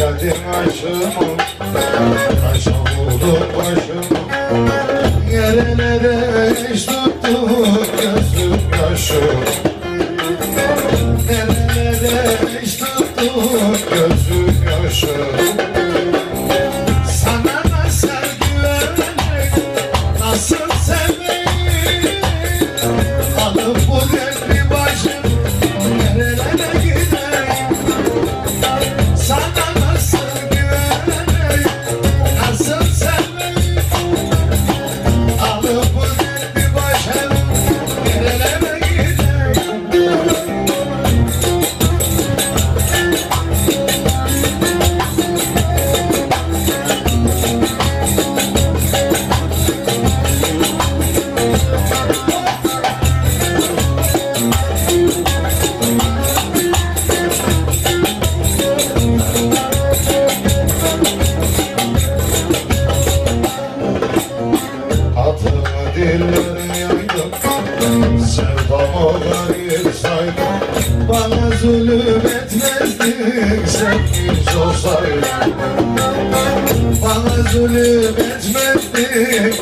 Geldi başıma Taş oldu başıma Yerine de iş tuttu Gözüm kaşım Yerine de iş tuttu Gözüm yaşım Sana nasıl güvenecek? Nasıl sevmeyi Alıp bu dertli başımı yaydım Sevdama saydım Bana zulüm etmezdin Sen hiç olsaydın Bana zulüm etmezdin